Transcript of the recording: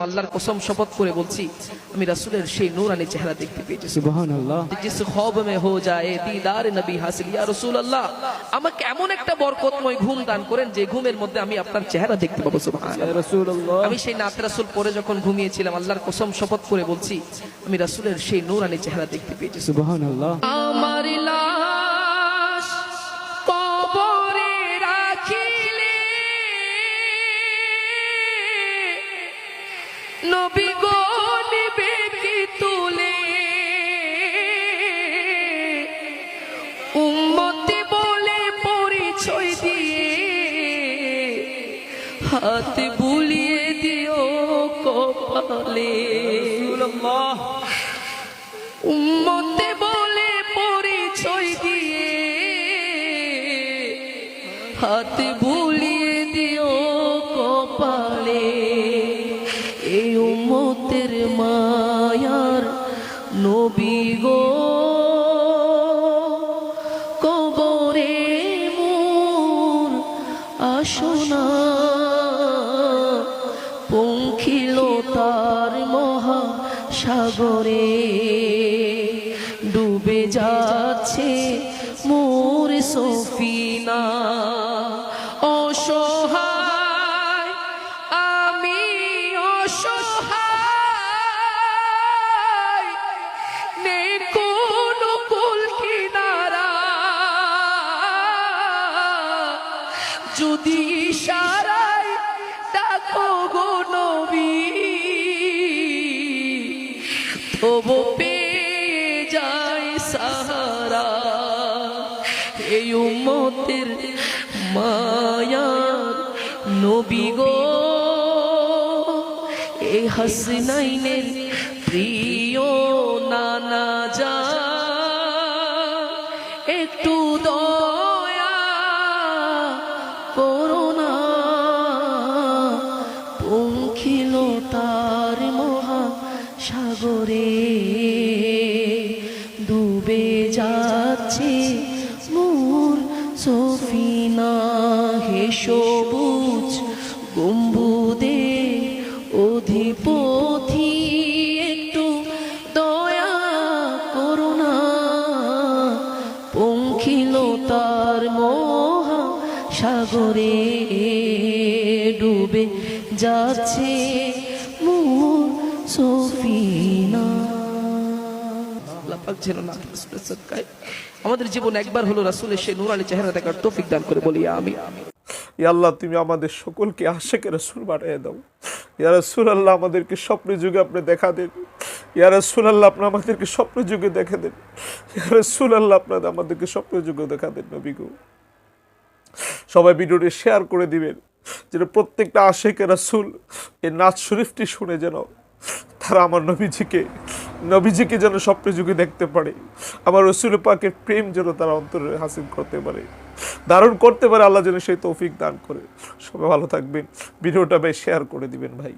আল্লাহর কসম শপথ করে বলছি আমি রাসূলের সেই নূরানি চেহারা দেখতে পেয়েছি। সুবহান আল্লাহ জিস খব মে হো যায় দিদার নবী হাসিল ইয়া রাসূলুল্লাহ আমাকে এমন একটা বরকতময় ঘুম দান করেন যে ঘুমের মধ্যে আমি আপনার চেহারা দেখতে পাবো সুবহানাল্লাহ। রসুল্লাহ আমি সেই নাত রাসূল পরে যখন ঘুমিয়েছিলাম আল্লাহর কসম শপথ করে বলছি আমি রাসূলের সেই নূরানি চেহারা দেখতে পেয়েছি সুবহান আল্লাহ আমার নবী গো নিবে কি তুলে? উম্মতি বলে পরিচয় দিয়ে হাত বুলিয়ে দিও কপালে। উম্মতে বলে পরিচয় দিয়ে হাত বুলিয়ে এই উম্মতের মায়ার নবী গো। কবরে মোর আসনা পঙ্খিল তার মহা সাগরে ডুবে যাচ্ছে মোর সফিনা। যদি ইশারায় ডাকো গো নবী, তবু পেয়ে যায় সাহারা। এই উম্মতের মায়ার নবী গো। এই হাসনাইনের প্রিয় নানা যা, একটু দয়া পঙ্খিল তার মহা সাগরে ডুবে যাচ্ছে মূর সফিনা হে সবুজ গম্বুদে অধিপথি সাগরে ডুবে যাচ্ছে মোর সফিনা। আল্লাহ যেন না রাসূলের আমাদের জীবন একবার হলো রাসূলের সেই নূরানি চেহারা দেখার তৌফিক দান করে বলি আমি আল্লাহ তুমি আমাদের সকলকে আশেকে রসুল বানিয়ে দাও। ইয়া রসুল আল্লাহ আমাদেরকে স্বপ্ন যুগে আপনি দেখা দেন। ইয়া রসুল আল্লাহ আপনি আমাদেরকে স্বপ্ন যুগে দেখা দেন। ইয়া রসুল আল্লাহ আপনাদের আমাদেরকে স্বপ্ন যুগে দেখা দেন নবীগু সবাই ভিডিওটি শেয়ার করে দিবেন, যেন প্রত্যেকটা আশেকে রাসুল এই নাচ শরীফটি শুনে যেন তারা আমার নবীজিকে নবীজিকে যেন স্বপ্নযুগে দেখতে পারে, আমার রসুল পাকের প্রেম যেন তারা অন্তরে হাসিল করতে পারে, ধারণ করতে পারে, আল্লাহ যেন সেই তৌফিক দান করে। সবাই ভালো থাকবেন, ভিডিওটা ভাই শেয়ার করে দিবেন ভাই।